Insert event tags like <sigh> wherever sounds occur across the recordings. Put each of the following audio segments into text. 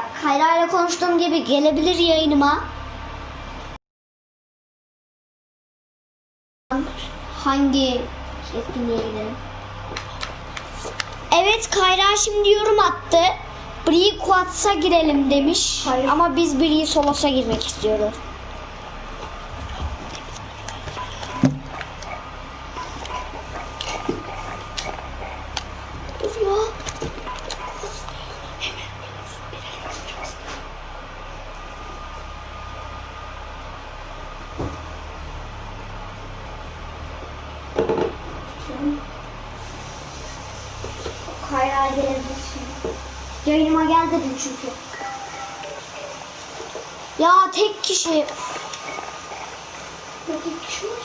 Kayra. Kayra ile konuştuğum gibi gelebilir yayınıma. Hangi etkinliğe gidelim? Evet Kayra şimdi yorum attı. Brie Quats'a girelim demiş. Hayır. Ama biz Brie Solos'a girmek istiyoruz. Dur ya. Kayra gelebilir şimdi. Dedim çünkü. Ya tek kişi. Tek kişi var.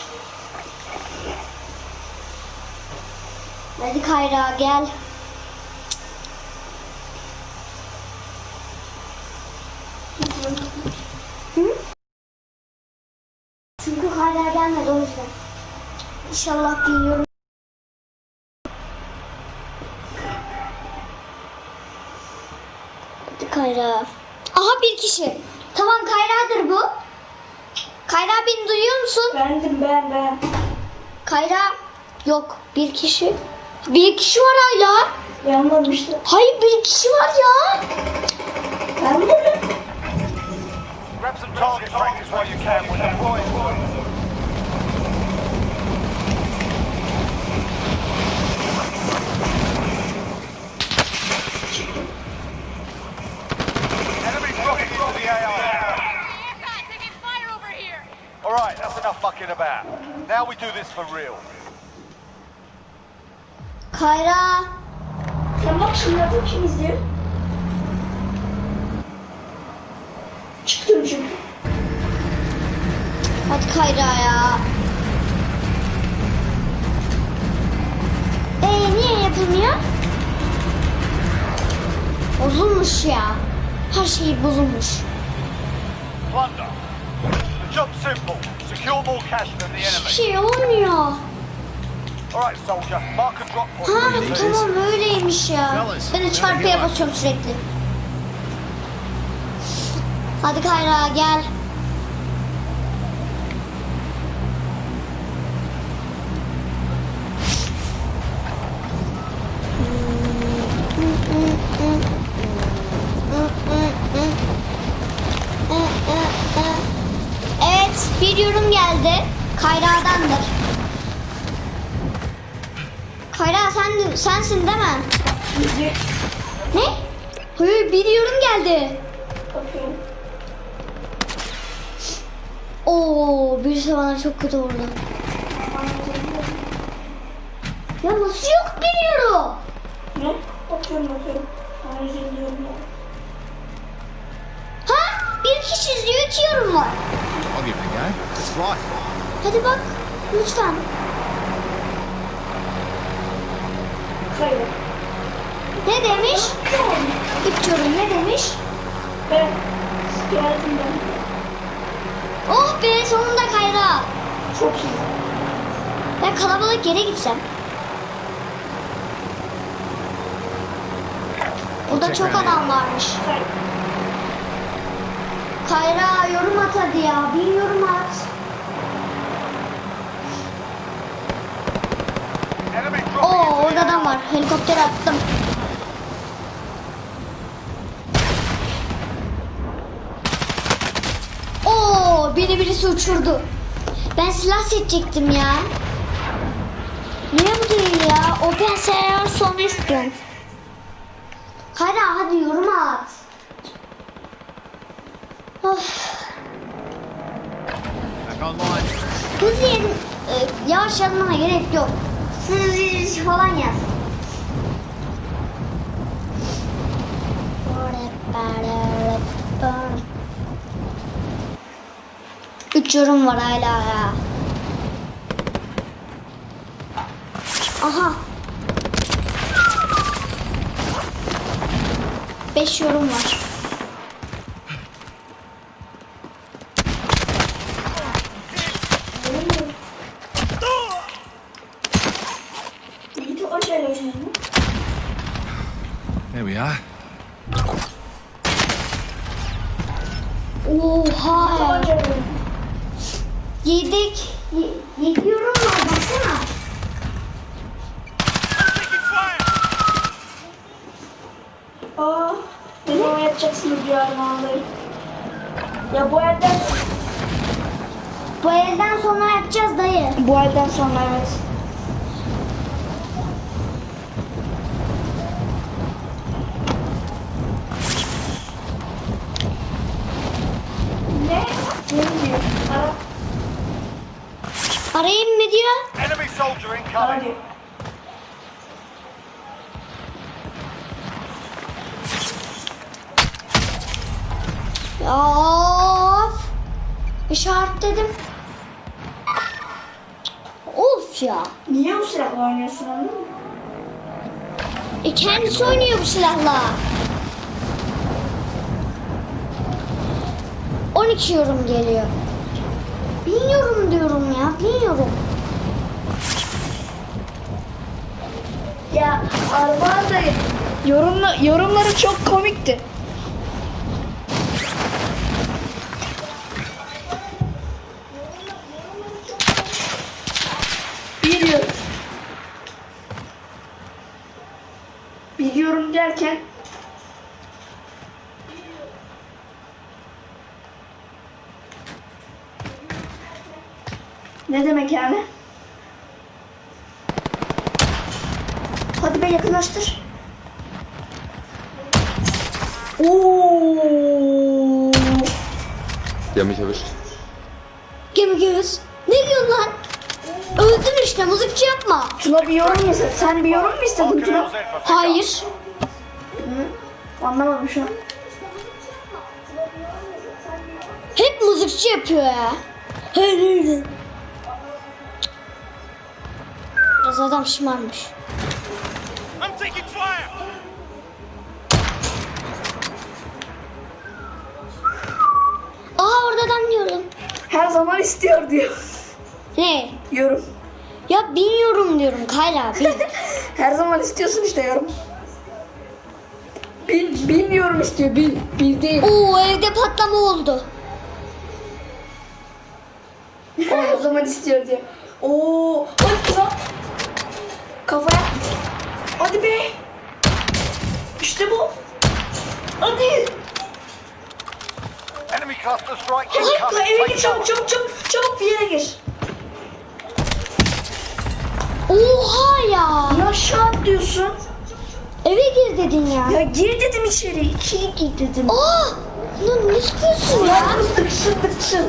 Hadi Kayra gel. Hı? Çünkü Kayra gelmedi o yüzden. İnşallah geliyorum. Hadi Kayra. Aha bir kişi. Tamam Kayra'dır bu. Kayra beni duyuyor musun? Bendim ben ben. Kayra yok bir kişi. Bir kişi var hala. Yanmadım işte. Hayır bir kişi var ya. Her şey bozulmuş. Hiçbir enemy. şey olmuyor. Ha tamam öyleymiş ya. Ben de çarpıya basıyorum sürekli. Hadi Kayra gel. Sensin değil mi? Ne? Hayır bir yorum geldi. Bakıyorum. Oo birisi bana çok kötü vurdu. Ya nasıl yok bir yorum? Ne? Bakıyorum bakıyorum. Ha? Bir kişi izliyor iki yorum var. I'll give it a go. It's right. Hadi bak lütfen. Hayır. Ne demiş? İlk yorum ne demiş? Ben geldim ben. Oh be sonunda Kayra. Çok iyi. Ben kalabalık yere gitsem. Burada çok adam varmış. Hayır. Kayra yorum at hadi ya. Bir yorum at. Enemy dropping Oo into the orada adam var. Helikopter attım. Oo beni birisi uçurdu. Ben silah seçecektim ya. Niye bu değil ya? Open seyahat sonra istiyorum. Kara hadi yorum at. Of. Back online. Hız yedim. Ee, yavaş gerek yok. Hız falan yaz. Üç yorum var hala ya. Aha. Beş yorum var. Ya bu elden, Bu elden sonra yapacağız dayı. bu elden sonra evet. Ne? Ne diyor? Ara, Arayayım mı diyor. Enemy soldier ara incoming. diyor. Of. İşaretledim. Of ya. Niye bu silahla oynuyorsun anladın mı? E kendisi oynuyor bu silahla. 12 yorum geliyor. Bilmiyorum diyorum ya. Bilmiyorum. Ya Armağan dayı yorumla, yorumları çok komikti. Biliyorum. Biliyorum derken Ne demek yani? Hadi be yakınlaştır. Oo. Mich erwischt. Gemi göğüs. Ne diyorsun lan? Öldün işte mızıkçı yapma. Tuna bir yorum mu istedin? Sen bir yorum mu istedin Tuna? Hayır. Anlamadım şu an. Hep mızıkçı yapıyor ya. Hayır öyle. Biraz adam şımarmış. I'm taking fire! Aa orada adam diyorum. Her zaman istiyor diyor. Ne? Yorum. Ya bilmiyorum diyorum Kayra. Bil. <laughs> Her zaman istiyorsun işte yorum. Bil, bilmiyorum istiyor. Bil, bil değil. Oo evde patlama oldu. <laughs> O zaman istiyor diyor. Oo, hadi Tuna. Kafaya. Hadi be. İşte bu. Hadi. Enemy cluster strike Hadi eve incoming. Take çabuk çabuk çabuk. Çabuk bir yere gir. Oha ya. Ya aşağı atlıyorsun. Eve gir dedin ya. Ya gir dedim içeri. İkiye gir dedim. Aa! Lan ne sıkıyorsun ya? Ya dıksın dıksın.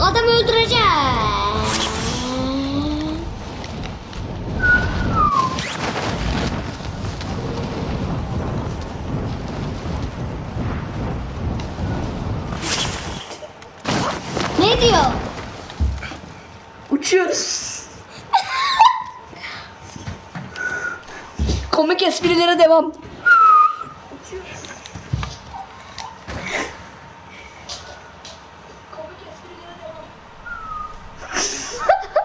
Adam öldüreceğim. Ne diyor? Uçuyoruz. Komik esprilere devam.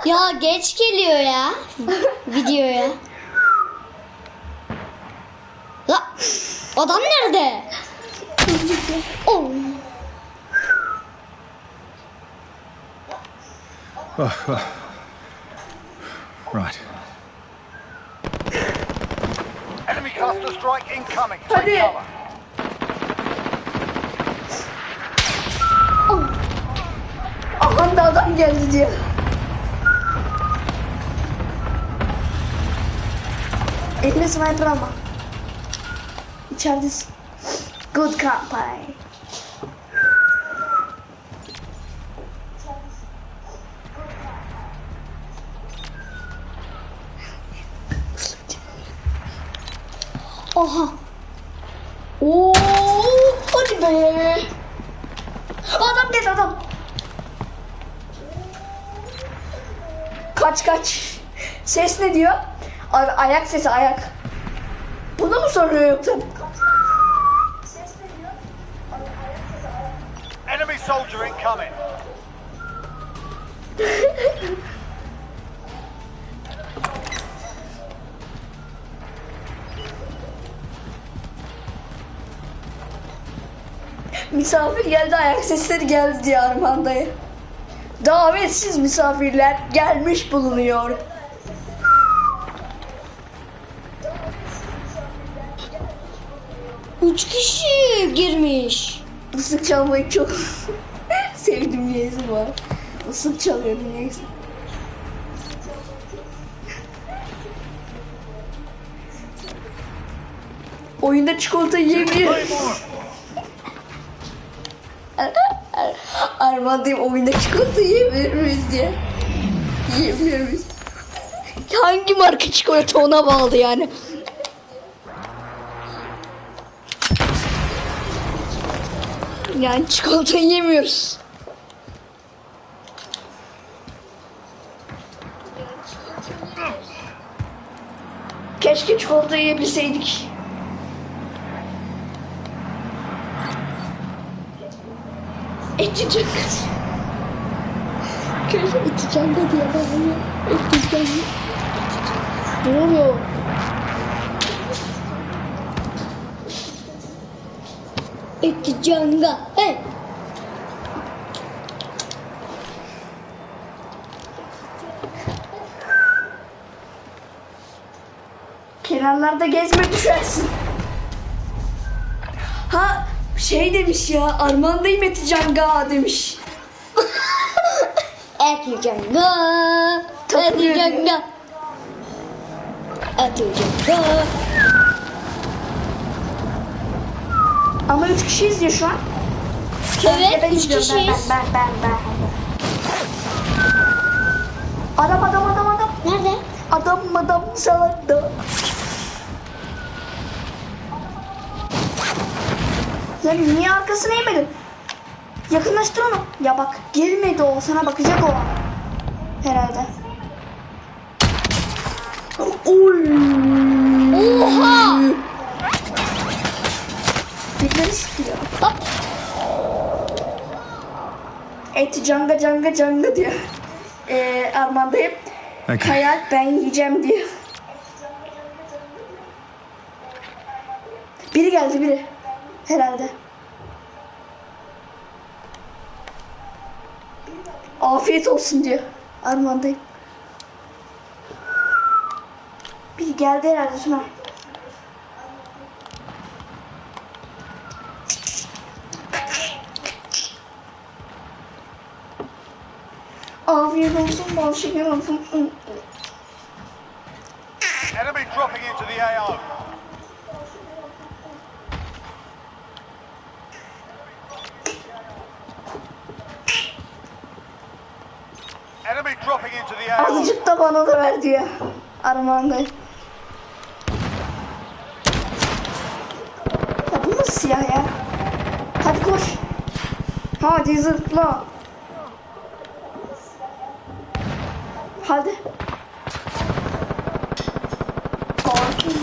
Ya geç geliyor ya videoya. La adam nerede? Oh. Right. Cluster strike incoming. Take cover. Aha da adam geldi diyor. Eline sniper alma. İçeridesin. Good. Oha. kaç. Ses ne diyor? Ayak sesi ayak. Bunu mu soruyordun? Enemy soldier incoming. Misafir geldi ayak sesleri geldi diye Armağan dayı. Davetsiz misafirler gelmiş bulunuyor. Üç kişi girmiş. Isık çalmayı çok <laughs> sevdim niyeyse bu ara. Isık çalıyorum niyeyse. Oyunda çikolata yiyebiliyor. Armağan diyeyim oyunda çikolata yiyebilir miyiz diye. Yiyebilir miyiz? Hangi marka çikolata ona bağlı yani. Yani çikolata yemiyoruz. Keşke çikolata yiyebilseydik. Eti canga. Keşke eti canga diye bağırıyor. Eti canga. Ne oluyor? Eti canga. Hey. Kenarlarda gezme düşersin. Ha şey demiş ya Armağan'dayım eti canga demiş. <laughs> Eti canga. Eti canga. Eti canga. Ama üç kişiyiz ya şu an. Evet, Ben üç ben, kişiyiz. Ben, ben, ben, ben. Adam adam adam adam. Nerede? Adam adam sağda. Sen niye arkasına eğmedin? Yakınlaştır onu. Ya bak gelmedi o sana bakacak o. Herhalde. Oy. Oha! Birileri sıkıyor. Hop. Eti canga canga canga diyor. Ee, Armandayım. Okay. Hayal ben yiyeceğim diyor. Biri geldi biri. Herhalde. Afiyet olsun diyor. Armandayım. Biri geldi herhalde Tuna. Afiyet olsun, bol şeker olsun. Enemy dropping into the AO. Enemy dropping Azıcık da bana da ver diyor. Armağan'dayım. Ya bu nasıl siyah ya? Hadi koş. Hadi zıpla. Hadi. Korkunç.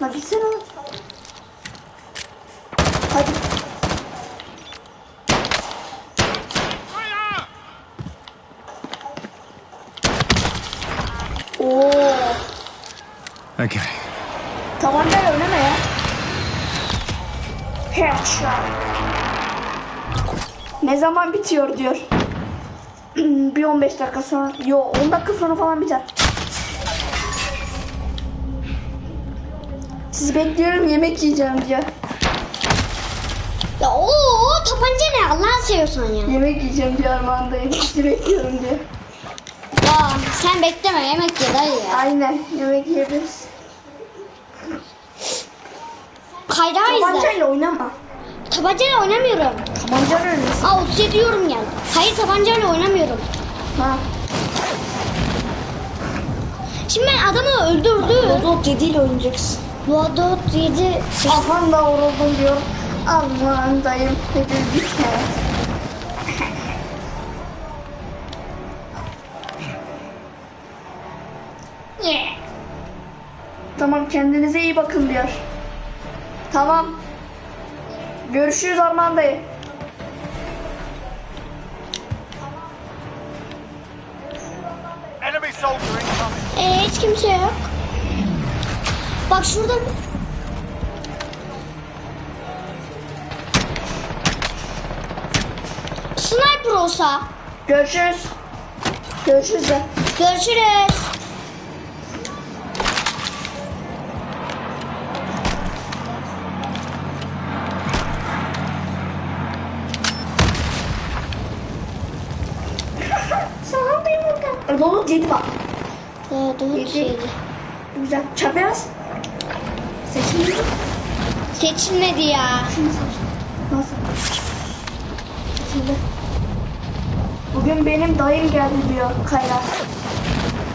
Hadi gitsene lan. Hadi. Oo. Okay. Tabancayla oynama ya. Headshot. Ne zaman bitiyor diyor. <clears throat> bir 15 dakika sonra. Yo 10 dakika sonra falan biter. Sizi bekliyorum yemek yiyeceğim diyor. Ya o tabanca ne Allah'ını seviyorsan ya. Yemek yiyeceğim diyor Armağan'dayım. Sizi bekliyorum diyor. Ya sen bekleme yemek ye dayı ya. Aynen yemek yiyebiliriz. Kayrağı izle. Tabancayla oynama. Tabancayla oynamıyorum. Tabancayla oynasın. Aa 37 yorum geldi. Hayır tabancayla oynamıyorum. Ha. Şimdi ben adamı öldürdüm. Dodot 7 ile oynayacaksın. Vadot 7. Afan da vuruldum diyor. Aman dayım bir kere. <laughs> Tamam kendinize iyi bakın diyor. Tamam. Görüşürüz Arman Bey. Ee, hiç kimse yok. Bak şurada Sniper olsa. Görüşürüz. Görüşürüz. Görüşürüz. Yedi bak. Daha doğru Yedi. şeydi. Güzel. Çapraz. Seçildi. Seçilmedi ya. Şunu seç. Nasıl? Seçildi. Bugün benim dayım geldi diyor Kayra.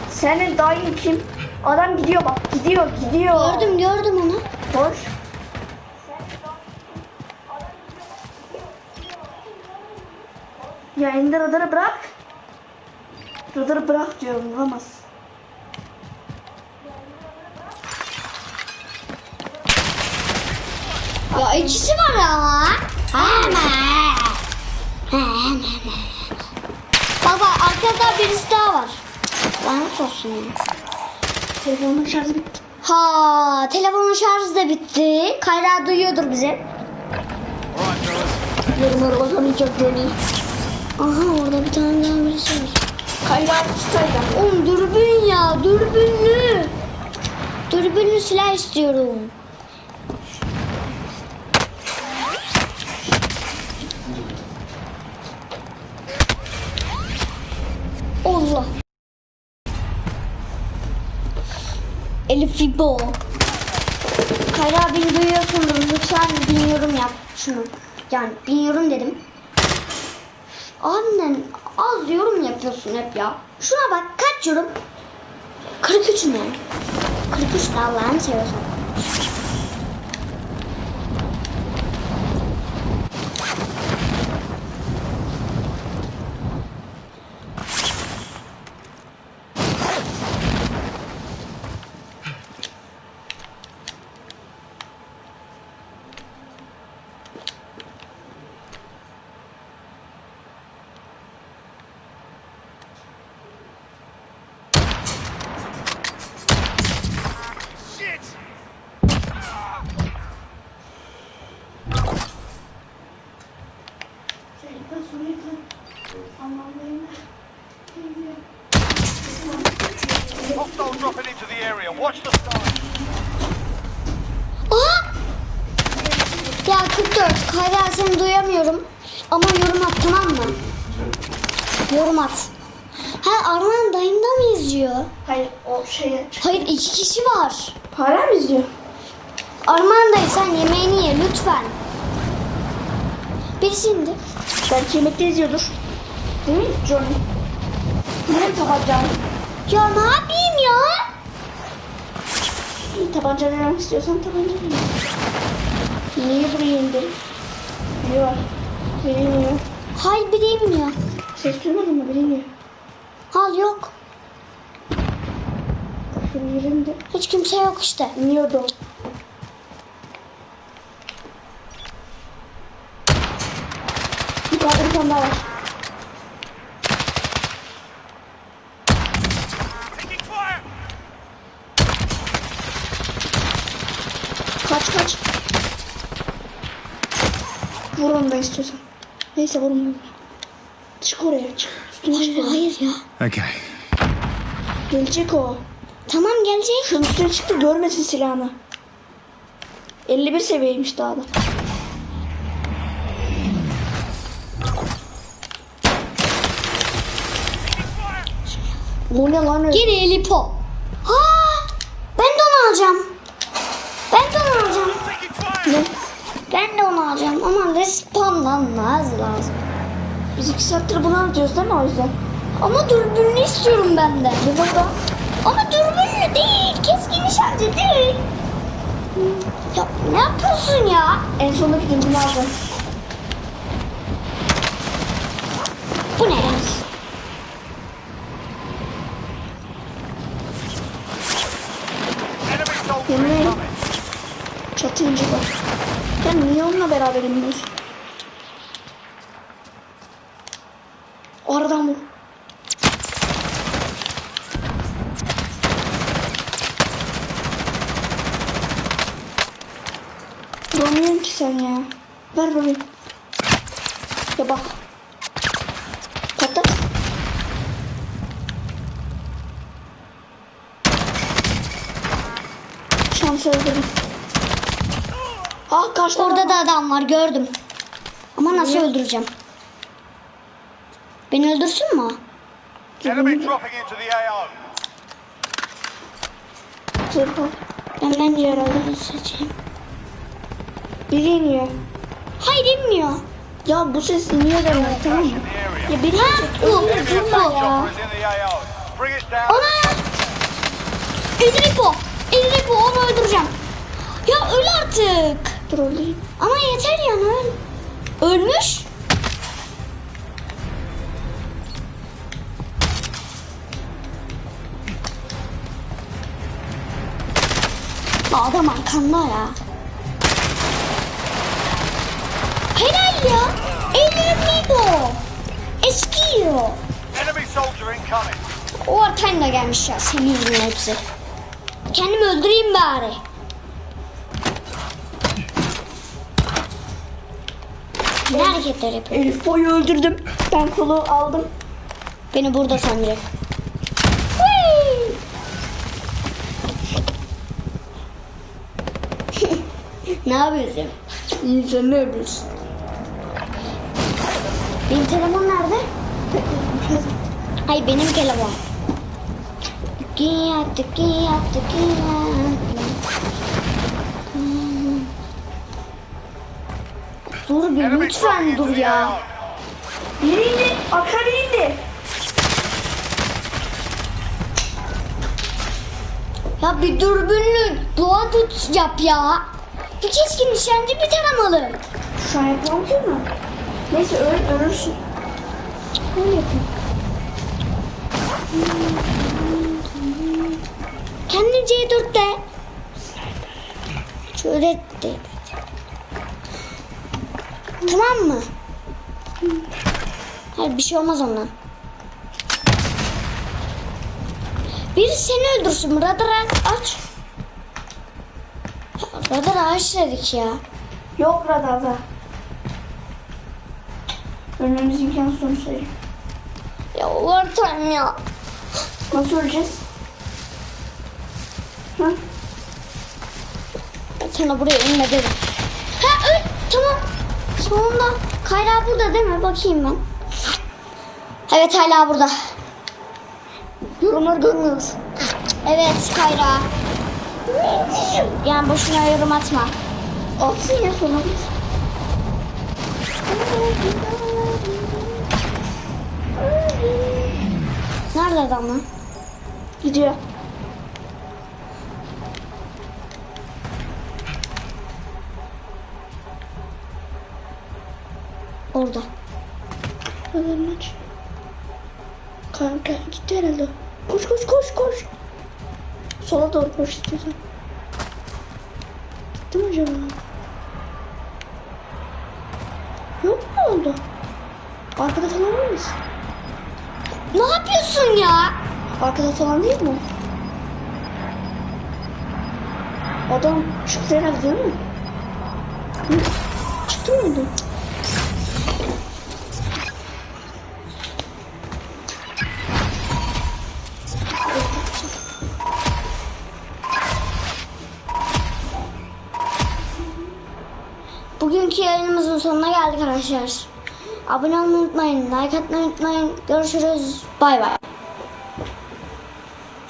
Senin dayın kim? Adam gidiyor bak. Gidiyor gidiyor. Gördüm gördüm onu. Hoş. Ya indir radarı bırak. Radarı bırak diyorum vuramaz. Ya ikisi var ama. Hemen. Hemen. Baba arkada birisi daha var. Lanet olsun ya. Telefonun şarjı bitti. Ha, telefonun şarjı da bitti. Kayra duyuyordur bizi. Fellas. Yarım arabadamayacak Johnny. Aha orada bir tane daha birisi var. Kayra tutaydı. Oğlum dürbün ya, dürbünlü. Dürbünlü silah istiyorum. Allah. Elif İbo. Kayra beni duyuyorsundur. Lütfen bilmiyorum yap şunu. Yani bilmiyorum dedim. Annen az yorum yapıyorsun hep ya. Şuna bak kaç yorum? 43 mü? 43 ne Allah'ını seviyorsan. Shit! Hostile dropping into the area. Watch the stars. Aa! Ya 44 Kayra seni duyamıyorum. Ama yorum at tamam mı? Yorum at. Ha Arman dayımda mı izliyor? Hayır o şeye. Hayır iki kişi var. Hala mı izliyor? Arman dayı sen yemeğini ye lütfen. Birisi indi. Yemekte izliyordur. Değil mi Johnny? Yine mi tabancam? Ya ne yapayım ya? Tabanca vermek istiyorsan tabanca ver. Niye buraya indin? Biri var. Biri iniyor. Hay biri inmiyor. Ses duymadın mı? Biri iniyor. Hal yok. Şunun yerinde. Hiç kimse yok işte. İniyordu. Yukarıda bir tane daha var. Taking fire! Kaç kaç. Vur onu da istiyorsan. Neyse vur onu. Çık oraya çık. Üstüne çık Hayır hayır ya. Okay. Gelecek o. Tamam gelecek. Şunun üstüne çıktı görmesin silahını. 51 seviyeymiş daha da. Bu ne lan öyle? Geri Elipo. Ha! Ben de onu alacağım. Ben de onu alacağım. Taking fire! Ne? Ben de onu alacağım ama respawnlanmaz lazım. Biz iki saattir bunu anlatıyoruz değil mi o yüzden? Ama dürbünlü istiyorum ben de. Bu burada. Ama dürbünlü değil. Keskin nişancı değil. Ya ne yapıyorsun ya? En sondaki dürbünü alacağım. Bu ne? Yemin ederim. incoming. Çatı ince bak. Ya niye onunla beraber iniyorsun? Aradan vur. Vuramıyorum ki sen ya. Ver bakayım. Ya bak. şans öldürün. Ah kaçtı. Orada da adam var gördüm. Ama nasıl öldüreceğim? Beni öldürsün mü? AO. Zırhı. Ben bence herhalde seçeyim. Biri iniyor. Hayır inmiyor. Ya bu ses iniyor demek tamam mı? Ya biri Ha bu. Bu attack ya. Ona. Enrico. Enrico onu öldüreceğim. Ya öl artık. Olayım. Ama yeter yani öl. Ölmüş. Adam arkanda ya. Helal ya. Eskiyor. Enemy soldier incoming. O artayla gelmiş ya senin yüzünden hepsi. Kendimi öldüreyim bari. Ne hareketler yapıyor? Elif boyu öldürdüm. Ben kolu aldım. Beni burada sanacak. <laughs> Ne yapıyorsun? İyi sen ne yapıyorsun? Benim telefon nerede? <laughs> Ay benim telefon. Tıkıya tıkıya tıkıya. Dur bir lütfen dur ya. Biri indi. Biri indi. Ya bir dürbünlü doğa tut yap ya. Bir keskin nişancı bir taramalı. Şu an yapmam ki mi? Neyse öl, ölürsün. Öyle yapayım. Kendin C4 de. Şöyle de. Tamam mı? Hayır bir şey olmaz ondan. Biri seni öldürsün. Radar aç. Radar aç dedik ya. Yok radarda. Ölmemiz imkansız söyleyeyim. Ya ortam ya. Nasıl öleceğiz? Ha? Ben sana buraya inme dedim. Ha öl. Tamam. Sonunda. Kayra burada değil mi? Bakayım ben. Evet hala burada. Yorumları görmüyoruz. Evet Kayra. Yani boşuna yorum atma. Atsın ya sonra. Nerede adam lan? Gidiyor. Orada. Radarını aç. Kanka gitti herhalde. Koş koş koş koş. Sola doğru koş istiyorsan. Gitti mi acaba? Yok mu oldu? Arkada falan var mısın? Ne yapıyorsun ya? Arkada falan değil mi? Adam çıktı herhalde değil mi? Çıktı mıydı? Arkadaşlar. Abone olmayı unutmayın. Like atmayı unutmayın. Görüşürüz. Bay bay.